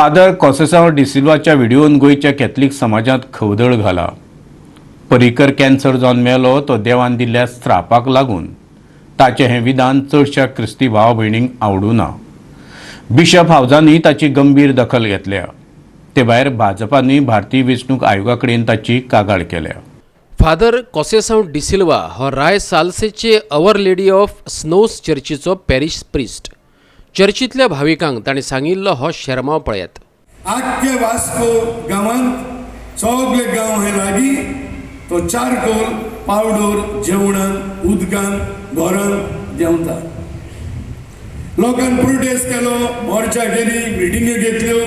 Father कॉसेसांव डिसिल्वाच्या व्हिडिओन गोंयच्या Catholic समाजांत खवदळ घाला. पर्रीकर कॅन्सर जावन मेलो तो देवान दिल्ल्या स्त्रापाक लागून. ताचें हें विधान चडशा क्रिस्ती भाव भयणींक आवडूं ना बिशप हावजांनी ताची गंभीर दखल घेतल्या. ते भायर भाजपानूय भारतीय वेंचणूक आयोगा कडेन ताची कागाळ केल्या. फादर कॉसेसांव डिसिल्वा हो राय साल्सेचे अवर लेडी ऑफ स्नोस चर्चीचो पॅरिश प्रिस्ट. चर्चीतल्या भाविकांक ताणें सांगिल्लो हो शर्माव पळयात. आख्खे वास्को गांवांत सगळे गांव हे लागीं तो चारकोल पावडोर जेवणान उदकान घरान देंवता. लोकांक प्रोटेस्ट केलो मोर्चा केली मिटिंग्यो घेतल्यो.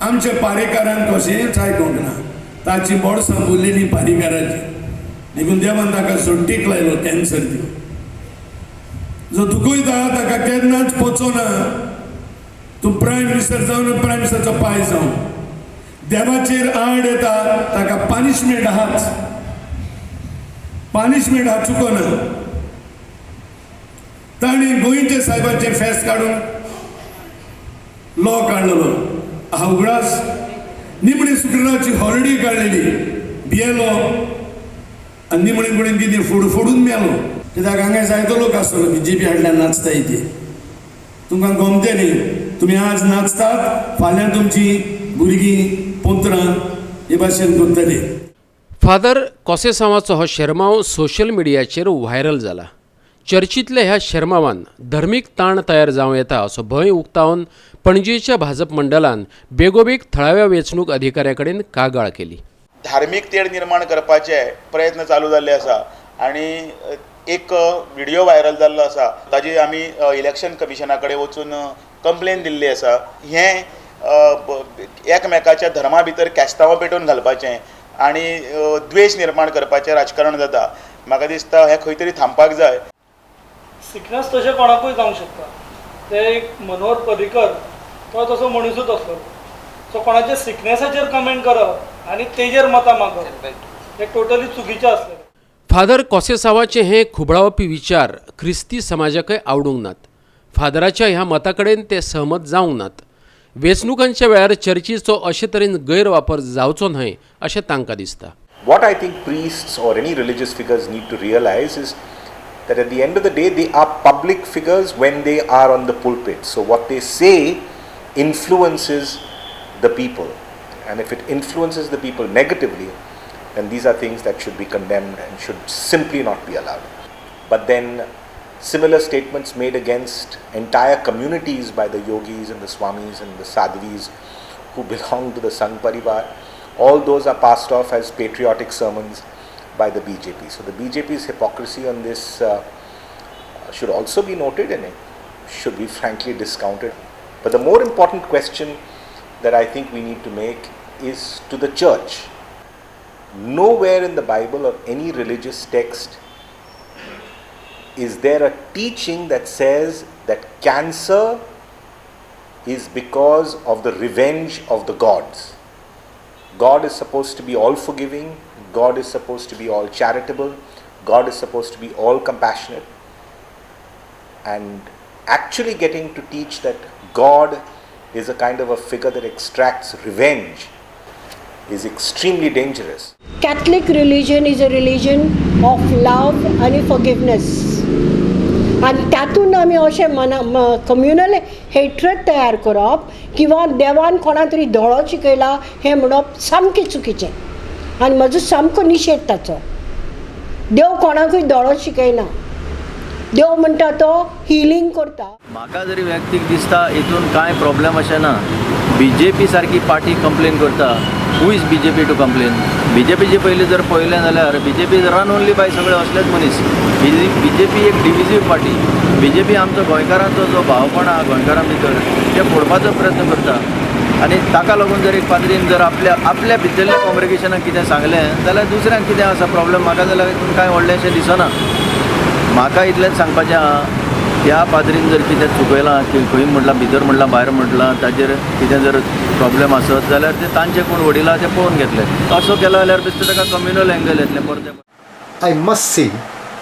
आमच्या पारेकारांक कशेंच आयकूंक ना. ताची बोडसां बोललेली पारेकाराची. देखून देवान ताका सोडटीक लायलो कॅन्सर दिवन जो दुखयता ताका केन्नाच पोचोना तूं प्रायम मिनिस्टर जावन प्रायम मिनिस्टरचो पांय जावन देवाचेर आड येता ताका पानिशमेंट आहाच पानिशमेंट हा चुकोना ताणी गोंयचे साहेबाचे फेस्त काडून लॉ काडलेलो अवघडास निमणे शुक्राराची हॉलिडे काडलेली भियेलो आनी निमणे कडेन कितें फोड फोडून मेलो. कित्याक हांगा जायतो लोक आसतलो बी जे पी हाडल्यान नाचताय ते तुमकां गमते न्ही. तुमी आज नाचतात फाल्यां तुमची भुरगीं पोत्रां हे भाशेन करतले फादर कॉसेसांवाचो हो शर्माव सोशल मिडियाचेर व्हायरल जाला चर्चीतल्या ह्या शर्मावान धर्मीक ताण तयार जावं येता असो भंय उक्तावन पणजेच्या भाजप मंडळान बेगोबेग थळाव्या वेंचणूक अधिकाऱ्या कडेन कागाळ केली. धार्मीक तेड निर्माण करपाचे प्रयत्न चालू जाल्ले आसा आनी अ, एक व्हिडिओ व्हायरल जाल्लो आसा ताजी आमी इलेक्शन कमिशना कडेन वचून कंप्लेन दिल्ली आसा हें एकमेकाच्या धर्मा भितर कॅस्तांवां पेटोवन घालपाचें आनी द्वेश निर्माण करपाचें राजकारण जाता. म्हाका दिसता हें खंय तरी थांबपाक जाय. सिकनेस तशें कोणाकूय जावंक शकता. ते एक मनोहर पर्रीकर तो तसो मनीसूच असलो सो कोणाच्या सिकनेसाचेर कमेंट करप आनी तेजेर मतां मागप हे टोटली चुकीचें आसलें फादर कॉसेसावाचे हे खुबळावपी विचार ख्रिस्ती समाजाकय आवडूंक नात. फादराच्या ह्या मता कडेन ते सहमत जावंक नात. वेंचणुकांच्या वेळार चर्चीचो अशे तरेन गैरवापर जावचो न्हय अशें तांकां दिसता. What I think priest or any religious figures need to realise is that at the end of the day they are public figures when they are on the pulpit so what they say influences the people and if it influences the people negatively then these are things that should be condemned and should simply not be allowed. But then, similar statements made against entire communities by the yogis and the swamis and the sadhvis who belong to the Sangh Parivar, all those are passed off as patriotic sermons by the BJP. So the BJP's hypocrisy on this uh, should also be noted and it should be frankly discounted. But the more important question that I think we need to make is to the church. Nowhere in the Bible or any religious text is there a teaching that says that cancer is because of the revenge of the gods. God is supposed to be all forgiving, God is supposed to be all charitable, God is supposed to be all compassionate. And actually getting to teach that God is a kind of a figure that extracts revenge is extremely dangerous. Catholic religion is a religion of love आणि forgiveness आणि त्यातून आमी अशें मना communal हेट्रड तयार करप किंवा देवान कोणा तरी धोळो शिकयला हें म्हणप सामकें चुकीचें. आनी म्हजो सामको निशेध ताचो देव कोणाकूय दोळो शिकयना देव म्हणटा तो हिलींग करता. म्हाका जरी व्यक्तीक दिसता हितून कांय प्रॉब्लेम अशें ना बी जे पी सारकी पार्टी कंप्लेन करता. Who is B J P to complain B J पीचे पयलीं जर पळयलें जाल्यार B J P run only bye सगळे असलेच मनीस बी जे पी एक डिविजीव पार्टी बी जे पी आमचो गोंयकारांचो जो भावपण आहा गोंयकारां भितर ते फोडपाचो प्रयत्न करता. आनी ताका लागून जर एक पाद्रीन जर आपल्या आपल्या भितरल्या कॉम्युनिकेशनाक कितें सांगलें जाल्यार दुसऱ्यांक कितें आसा प्रॉब्लेम म्हाका जाल्यार कांय व्हडलेंशें दिसना. म्हाका इतलेंच सांगपाचें आहा त्या पाद्रीन जर कितें चुकयलां की खंय म्हटलां भितर म्हटलां भायर म्हटलां ताजेर कितें जर प्रॉब्लेम आसत जाल्यार ते तांचे कोण वडिलां ते पळोवन घेतले तसो केलो जाल्यार दिसता ताका कम्युनल एंगल येतलें परतें I must say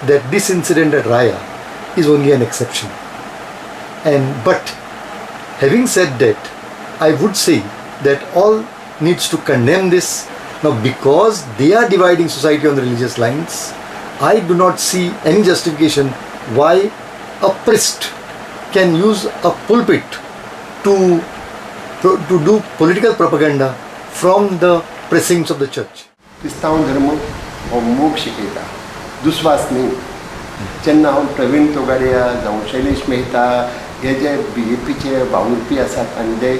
that this incident at Raya is only an exception. And but Having said that, I would say that all needs to condemn this. Now, because they are dividing society on religious lines, I do not see any justification why a priest can use a pulpit to, to do political propaganda from the precincts of the church. क्रिस्तांव धर्म हो मोग शिकयता दुस्वास न्ही जेन्ना हांव प्रवीण तोगाडिया जावं शैलेश मेहता हे जे बी जे पीचे वावुरपी आसात आनी जे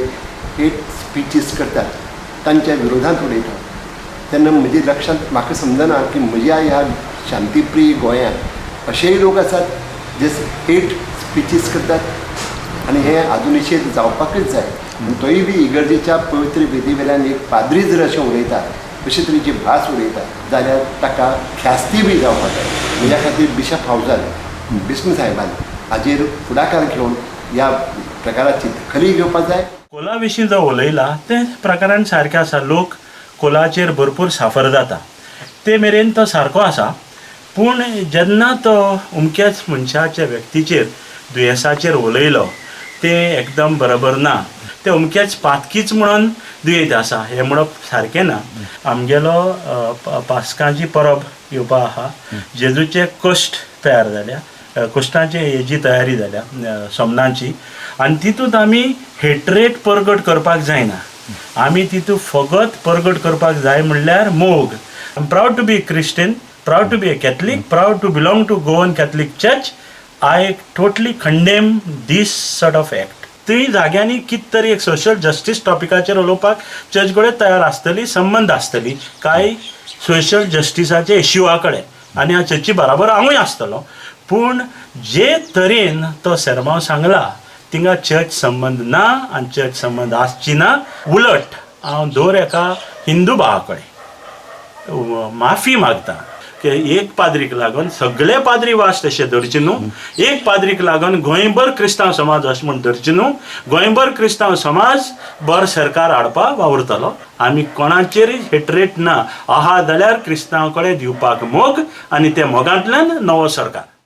हेट स्पिचीस करतात तांच्या विरोधांत उलयता तेन्ना म्हज्या लक्षांत म्हाका समजना की म्हज्या ह्या शांतीप्रिय गोंयांत अशेय लोक आसात जे हेट स्पिचीस करतात. आनी हे आधुनिशेत जावपाकच जाय. आनी तोय बी इगर्जेच्या पवित्र विधी वेल्यान एक पाद्री जर अशें उलयता अशे तरेची भास उलयता जाल्यार ताका ख्यास्ती बी जावपाक जाय. म्हज्या खातीर बिशप हावजान बिस्म साहेबान हाजेर फुडाकार घेवन ह्या प्रकाराची दखली घेवपाक जाय. कोला विशीं जो उलयला ते प्रकारान सारकें आसा. लोक कोलाचेर भरपूर साफर जाता. ते मेरेन तो सारको आसा. पूण जेन्ना तो अमक्याच मनशाच्या व्यक्तीचेर दुयेंसाचेर उलयलो तें एकदम बरोबर ना. तें अमकेच पातकीच म्हणून दुयेंत आसा हें म्हणप सारकें ना. आमगेलो पासकांची परब येवपा आहा. जेजूचे कश्ट तयार जाल्या अ, कश्टांची हेजी तयारी जाल्या सोमनाची आनी तितूंत आमी हेट्रेट परगट करपाक जायना. आमी तितूंत फकत परगट करपाक जाय म्हणल्यार मोग. I am proud to be Christian proud to be a Catholic proud to belong to Goan Catholic church I totally condemn this sort of act ती जाग्यांनी कित तरी एक सोशल जस्टीस टॉपिकाचेर उलोवपाक चर्च कडेन तयार आसतली संबंद आसतली कांय सोशल जस्टिसाचे इश्युआ कडेन आनी ह्या चर्ची बराबर हांवूय आसतलो पूण जे तरेन तो सरमाव सांगला तिंगा चर्च संबंद ना आनी चर्च संबंद आसची ना उलट. हांव दर एका हिंदू भावा कडेन माफी मागता. एक पाद्रीक लागून सगळे पाद्री वास तशें धरचे न्हू एक पाद्रीक लागून गोंयभर क्रिस्तांव समाज अशें म्हण धरचे न्हू गोंयभर क्रिस्तांव समाज बर सरकार हाडपा वावुरतलो आमी कोणाचेरय हेट्रेट ना आहा जाल्यार क्रिस्तांव कडेन दिवपाक मोग आनी त्या मोगांतल्यान नवो सरकार